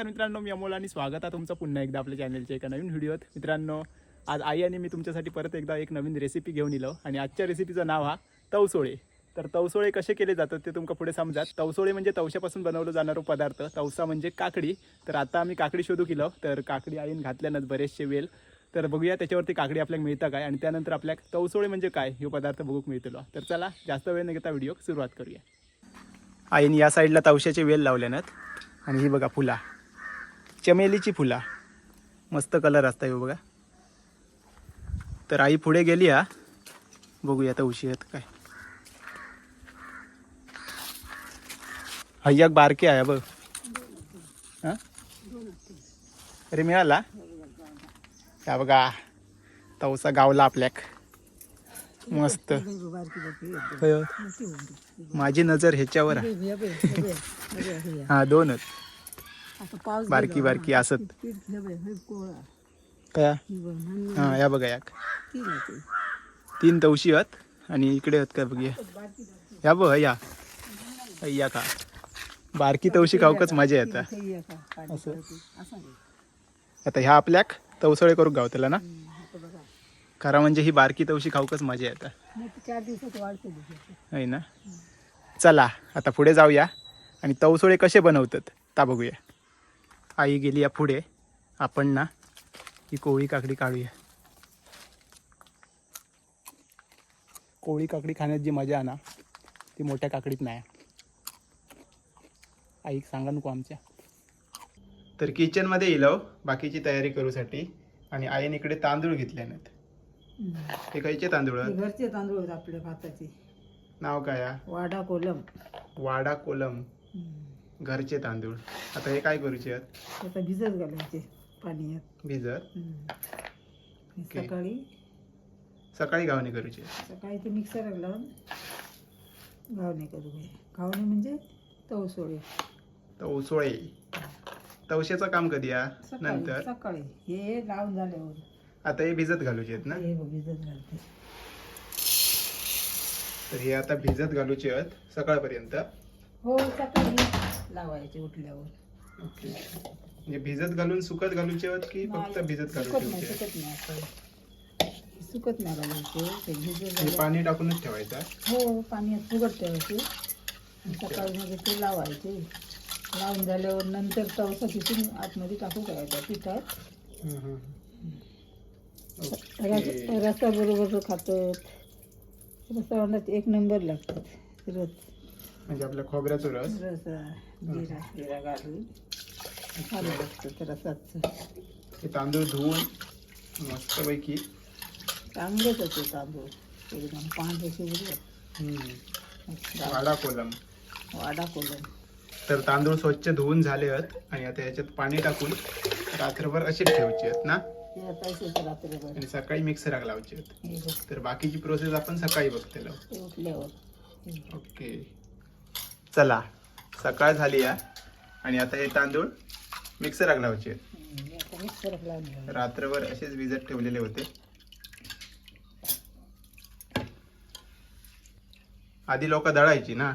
नमस्कार मित्रांनो मी अमोल आणि स्वागत आहे तुमचं पुन्हा एकदा आपल्या चॅनलच्या एका नवीन व्हिडिओत. मित्रांनो आज आई आणि मी तुमच्यासाठी परत एकदा एक नवीन रेसिपी घेऊन येलो आणि आजच्या रेसिपीचं नाव हा तवसोळे. तर तवसोळे कसे केले जातात ते तुमका पुढे समजा तवसोळे म्हणजे तवशापासून बनवलं जाणारं पदार्थ तवसा म्हणजे काकडी. तर आता आम्ही काकडी शोधू केलं तर काकडी आईन घातल्यानंच बरेचसे वेल. तर बघूया त्याच्यावरती काकडी आपल्याला मिळतं काय आणि त्यानंतर आपल्याला तवसोळे म्हणजे काय हे पदार्थ बघूक मिळतलो. तर चला जास्त वेळ न घेता व्हिडिओ सुरुवात करूया. आईने या साईडला तवशाचे वेल लावल्यानंत आणि ही बघा फुला. चमेलीची फुला. मस्त कलर असता हे बघा. तर आई पुढे गेली हा. बघूया तवशी आहेत काय. हा एक बारके आहे बघ. हा? अरे मिळाला? हा बघा. तवसा गावला आपल्याक. मस्त. माझी नजर ह्याच्यावर आहे. हा दोनच. बारकी बारकी असत. काय? हा या बघा याक तीन तवशी आहेत आणि इकडे आहेत काय बघूया. या बघ या. या का? बारकी तवशी खाऊकच मजा येता. असं. आता ह्या आपल्याक तवसळे करू गावतला ना? खरा म्हणजे ही बारकी तवशी खाऊकच मजा येता. आहे ना? चला आता पुढे जाऊया. आणि तवसोळे कसे बनवतात ता बघूया. आई गेली या पुढे. आपण ना ही कोळी काकडी काढूया. कोळी काकडी खाण्यात जी मजा आहे ना ती मोठ्या काकडीत नाही. आई सांगा नको आमच्या. तर किचनमध्ये येलो बाकीची तयारी करूसाठी. आणि आईने इकडे तांदूळ घेतले नाहीत. हे खायचे तांदूळ? घरचे तांदूळ आपल्या भाताचे. नाव काय? वाडा कोलम. वाडा कोलम. घरचे तांदूळ. आता हे काय करूचे आहेत? त्याचा भिजत घालायचे पाण्यात. भिजत? आणि ओके. सकाळी सकाळी गावणी करूचे. सकाळी ते मिक्सर लावून घावणे करू घे घावणे म्हणजे तवसोळे तर उसोळे तवशाचं काम कधी या सकाळी नंतर? सकाळी. हे लावून झाल्यावर. आता हे भिजत घालूचे आहेत ना? हे भिजत घालते. तर हे आता भिजत घालूचे आहेत सकाळपर्यंत. हो सकाळी लावायचे उठल्यावर ओके म्हणजे भिजत घालून सुकत घालूचे आहेत की फक्त भिजत घालून सुकत नाही? सुकत असं सुकत नाही घालायचे ते भिजत. पाणी टाकूनच ठेवायचं हो पाण्यात फुगत ठेवायचे आणि सकाळी मग ते लावायचे लावून झाल्यावर नंतर तवसा तिथून आतमध्ये टाकू करायचा पिठात. रस ओके. रसाबरोबर खातात रसावरणात एक नंबर लागतात रस म्हणजे आपल्या खोबऱ्याचा रस. रसा जिरा जिरा घालून. छान लागतं रसाचं. हे तांदूळ धुवून मस्तपैकी. चांगलेच होते तांदूळ. एकदम पांढरे. वाडा कोलम. वाडा कोलम. तर तांदूळ स्वच्छ धुवून झाले आहेत आणि आता याच्यात पाणी टाकून रात्रभर असे ठेवायचे आहेत ना? रात्रभर. आणि सकाळी मिक्सराक लावायचे आहेत. हे बघ, तर बाकीची प्रोसेस आपण सकाळी बघतेलो ते उठल्यावर. ओके. चला सकाळ झाली या. आणि आता हे तांदूळ मिक्सरात लावायचे रात्रभर असेच भिजत ठेवलेले होते. आधी लोक दळायची ना?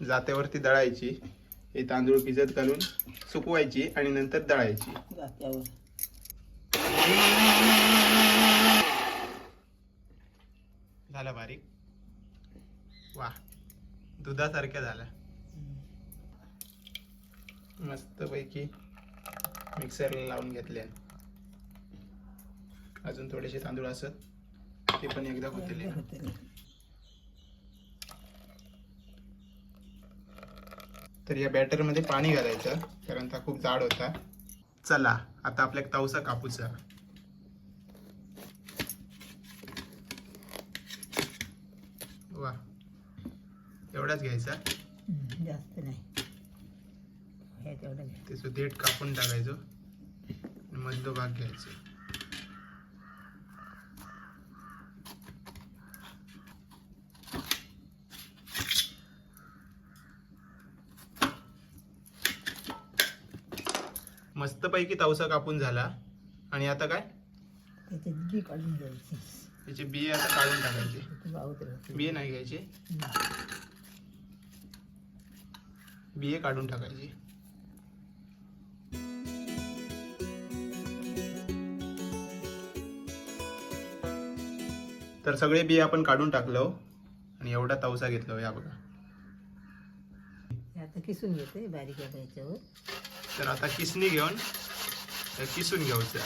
जात्यावरती दळायची. हे तांदूळ भिजत घालून सुकवायची आणि नंतर दळायची. झालं झाला बारीक? वा दुधासारख्या झाल्या. मस्त पैकी मिक्सरला लावून घेतले. अजून थोडेसे तांदूळ असत ते पण एकदा होतील. तर या बॅटरमध्ये पाणी घालायचं कारण हा खूप जाड होता. चला आता आपल्या तवसा कापूचा वा एवढाच घ्यायचा. जास्त नाही. हे. त्याचं देठ कापून टाकायचो. आणि मधलो भाग घ्यायचा. मस्तपैकी तवसा कापून झाला. आणि आता काय? बी काढून घ्यायचे. त्याचे बिये आता काढून टाकायचे. बिये नाही घ्यायचे. बिये काढून टाकायची. तर सगळे बिये आपण काढून टाकलो हो. आणि एवढा तवसा घेतलो हो या बघा. किसून बारीक याच्यावर तर आता किसणी घेऊन किसून घ्यायचं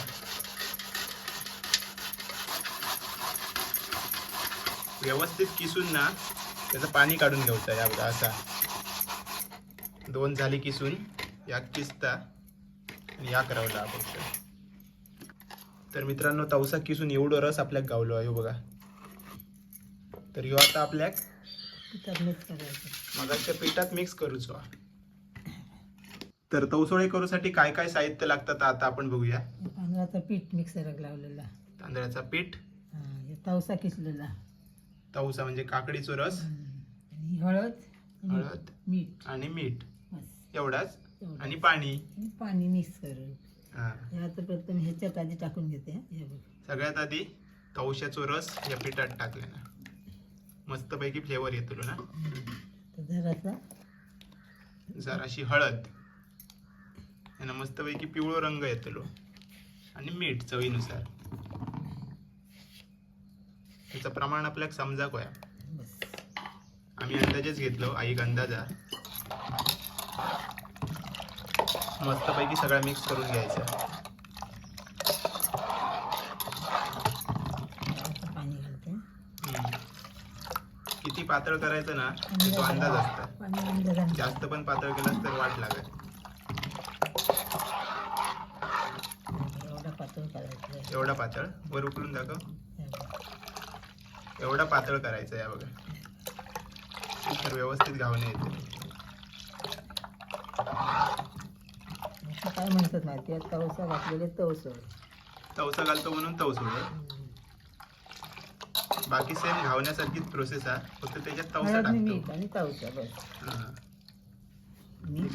व्यवस्थित किसून ना त्याचं पाणी काढून घ्यायचं या बघा असा. दोन झाली किसून या किसता आणि या करावला फक्त तर मित्रांनो तवसा किसून एवढं रस आपल्याक गावलो आहे ह्यो बघा. तर ह्यो आता आपल्याक मगाच्या पिठात मिक्स करूचो तर तवसोळे करूसाठी काय काय साहित्य लागतात आता आपण बघूया. तांदळाचं पीठ मिक्सराक लावलेला. तांदळाचा पीठ. हा, हे तवसा किसलेला. तवसा म्हणजे काकडीचो रस. हळद हळद मीठ. आणि मीठ. एवढाच? एवढं. आणि पाणी? पाणी मिक्स करून हा. आता प्रथम ह्याच्यात आधी टाकून घेते हा. बघ. सगळ्यात आधी तवशाचो रस या पिठात टाकले ना मस्तपैकी फ्लेवर येतो ना? तर जरासा. जराशी हळद. यानं मस्तपैकी पिवळो रंग येतलो आणि मीठ चवीनुसार. त्याचं प्रमाण आपल्याला समजा कोया बस. आम्ही अंदाजेच घेतलो आईक अंदाजा मस्तपैकी सगळा मिक्स करून घ्यायचा. किती पातळ करायचं ना तो अंदाज असता. जास्त पण पातळ केलं तर वाट लागत एवढा पातळ वर उकळून दाखव. एवढा पातळ करायचं या बघा. तर व्यवस्थित घावणे येते. काय म्हणतात माहिती आहे? तवसा घातलेले तवसळ. तवसा घालतो म्हणून तवसोळे. बाकी सेम घावण्यासारखीच प्रोसेस आहे फक्त त्याच्यात तवसा मीठ आणि तवसा बस.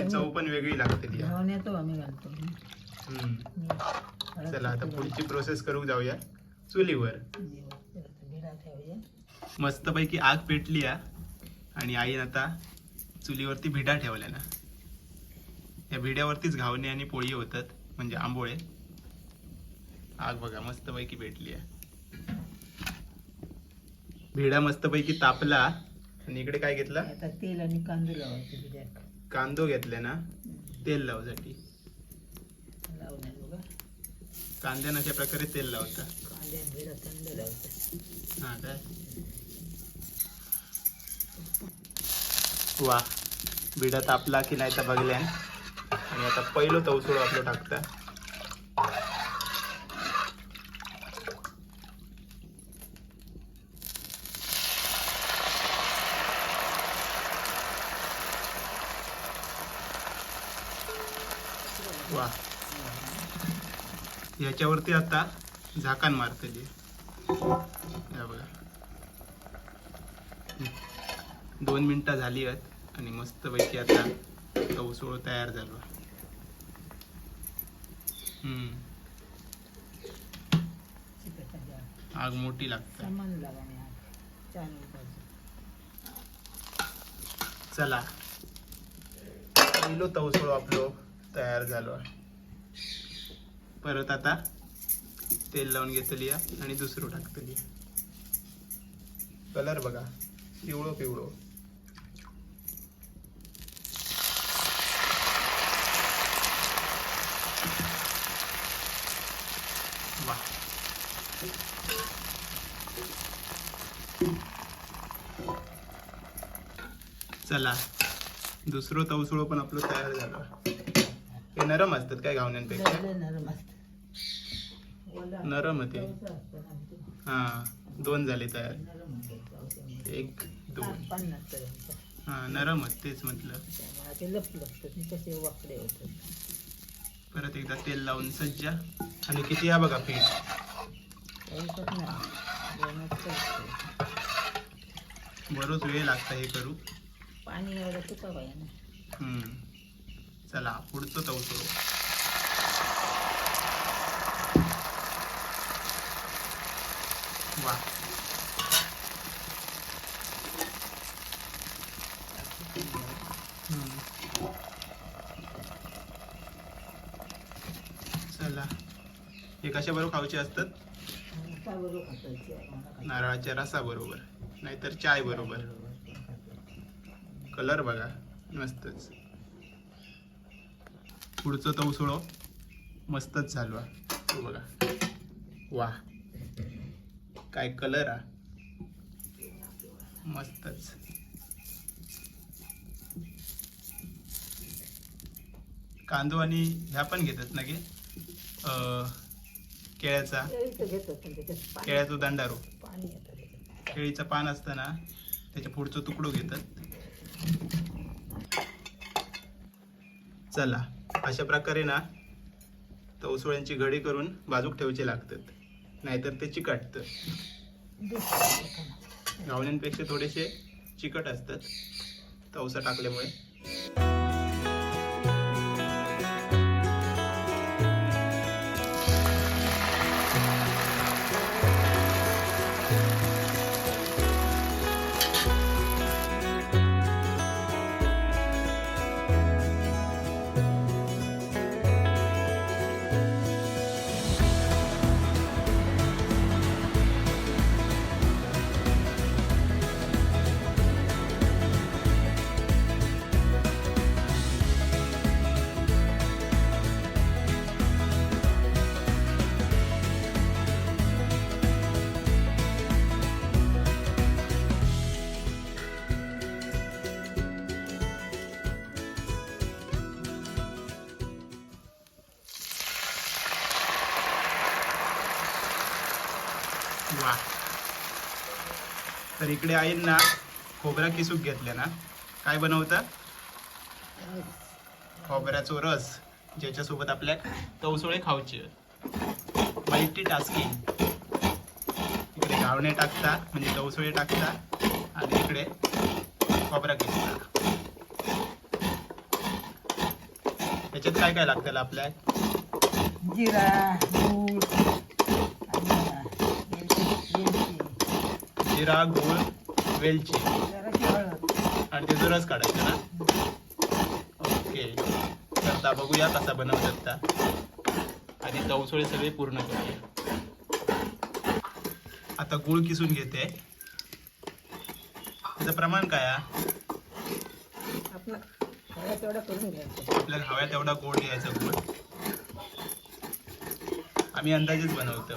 चव पण वेगळी लागते ती. घावण्यातो आम्ही घालतो. चला आता पुढची प्रोसेस करू जाऊया. चुलीवर. मस्तपैकी आग पेटली आणि आईन आता चुलीवरती भिडा ठेवल्या ना. या भिड्यावरतीच घावणे आणि पोळी होतात म्हणजे आंबोळे. आग बघा मस्तपैकी पेटली आहे. भिडा मस्तपैकी तापला. आणि इकडे काय घेतला? तेल आणि कांदे लावायचे कांदो घेतले ना? तेल लावसाठी कांद्यानं अशा प्रकारे तेल लावता. भिडा हा काय? वा बिडा तापला की नाही तर बघल्यान आणि आता पहिलं तवसुळ आपलं टाकता वा. याच्यावरती आता झाकण मारतली. बघा. दोन मिनिटं झाली आहेत आणि मस्तपैकी आता तवसोळ तयार झालो. आग मोठी लागते. चालू. पहिलो तवसोळ आपलो. तयार झालो आहे. परत आता तेल लावून घेतली आणि दुसरं टाकतली कलर बघा. पिवळो पिवळो वा चला. दुसरं तवसुळं पण आपलं तयार झालं. हे नरम असतात काय घावण्यांपेक्षा? लय नरम आमचे. हा दोन झाले तयार. एक दोन. हा नरम होत तेच म्हटलं. ते परत एकदा तेल लावून सज्जा. आणि किती या बघा पीठ. बरोच वेळ लागता हे करू. पाणी एवढं तुका ना. चला पुढचं तवसोळ वा. चला हे कशा बरोबर खाऊचे असतात. नारळाच्या रसाबरोबर नाहीतर चाय बरोबर कलर बघा मस्तच. पुढचं तवसुळो मस्तच झालो हा. तो बघा. वा. काय कलर आ. मस्तच. कांदो आणि ह्या पण घेतात ना की? केळ्याचा. केळ्याचा दांडारो पाणी केळीचं पान असतं ना त्याच्या पुढचं तुकडो घेतात. चला अशा प्रकारे ना तवसोळ्यांची घडी करून बाजूक ठेवायचे लागतात. नाहीतर ते चिकटतं. गावण्यांपेक्षा थोडेसे चिकट असतात. तवसा टाकल्यामुळे. वा तर इकडे आईन ना खोबरा किसूक घेतल्या ना. काय बनवतात खोबऱ्याचो रस ज्याच्यासोबत आपल्या तवसोळे खाऊचे. मल्टी टास्किंग इकडे घावणे टाकता म्हणजे तवसोळे टाकता आणि इकडे खोबरा किसता त्याच्यात काय काय लागतं आपल्या? जिरा गूळ आणि वेलची वेलची जिरा गूळ वेलची. आणि त्याचा रस काढायचा ना? ओके. तर आता बघूया कसा बनवतात त्या. आणि तवसोळे सगळे पूर्ण करूया. आता गुळ किसून घेते. त्याचं प्रमाण काय आपल्याला हव्या तेवढा गोड घ्यायचा गुळ. आम्ही अंदाजेच बनवतो.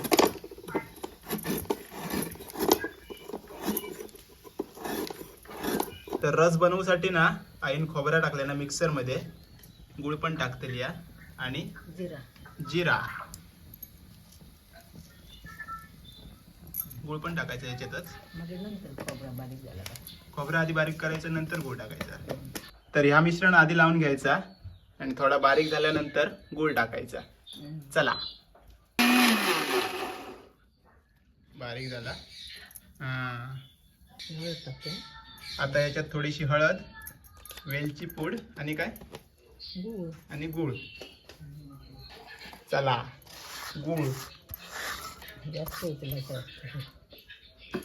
तर रस बनवूसाठी ना आईन खोबरा टाकल्या ना मिक्सरमध्ये. गुळ पण टाकतली या आणि जिरा. जिरा. गुळ पण टाकायचा याच्यातच. नंतर खोबरा आधी बारीक करायचं नंतर गुळ टाकायचा. तर ह्या मिश्रण आधी लावून घ्यायचा आणि थोडा बारीक झाल्यानंतर गुळ टाकायचा. चला. बारीक झाला. हा. आता याच्यात थोडीशी हळद वेलची पूड आणि काय? आणि गुळ. चला गुळ.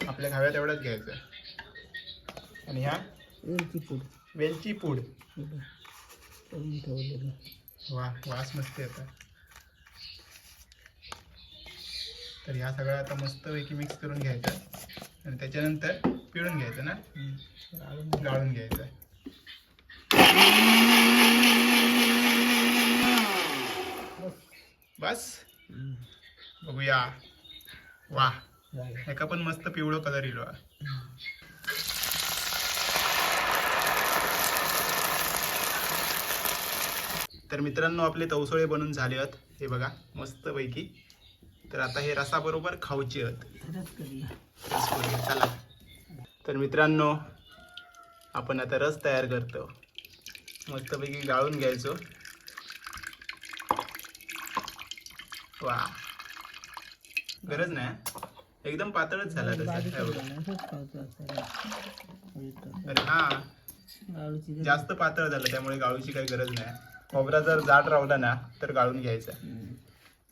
आपल्या खाव्या तेवढाच घ्यायचं. आणि ह्या? वेलची पूड. वेलची पूड. वा वास मस्त येतात तर ह्या सगळ्या आता मस्तपैकी मिक्स करून घ्यायचं. आणि त्याच्यानंतर पिळून घ्यायचं ना? गाळून घ्यायचं. बस. बघूया. वा. एका पण मस्त पिवळं कलर येलो तर मित्रांनो आपले तवसोळे बनून झाले आहेत. हे बघा मस्त पैकी तर आता हे रसाबरोबर खाऊचे. चला. तर मित्रांनो आपण आता रस तयार करतो. मस्तपैकी गाळून घ्यायचो. वा. गरज नाही एकदम पातळच झाला हे. हा जास्त पातळ झालं त्यामुळे गाळूची काही गरज नाही. खोबरा जर जाड राहिला ना तर गाळून घ्यायचा.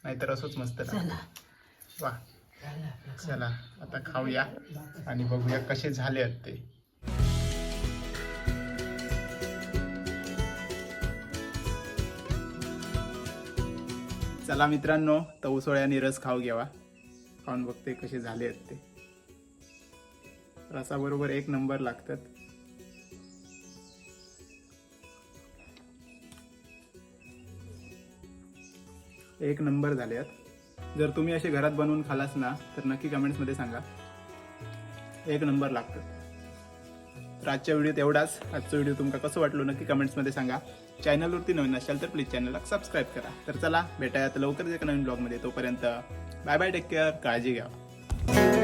नाहीतर असंच मस्त. वा. चला आता खाऊया आणि बघूया कसे झाले आहेत ते. चला मित्रांनो तवसोळ्याने रस खाऊ घ्यावा. खाऊन बघते कसे झाले आहेत ते. रसाबरोबर एक नंबर लागतात. एक नंबर झाले आहेत जर तुम्ही असे घरात बनवून खालास ना तर नक्की कमेंट्समध्ये सांगा. एक नंबर लागतं. तर आजच्या व्हिडिओत एवढाच. आजचा व्हिडिओ तुमका कसं वाटलो नक्की कमेंट्समध्ये सांगा. चॅनलवरती नवीन असाल तर प्लीज चॅनलला सबस्क्राईब करा. तर चला भेटायात लवकरच एका नवीन ब्लॉगमध्ये. तोपर्यंत बाय बाय टेक केअर काळजी घ्या.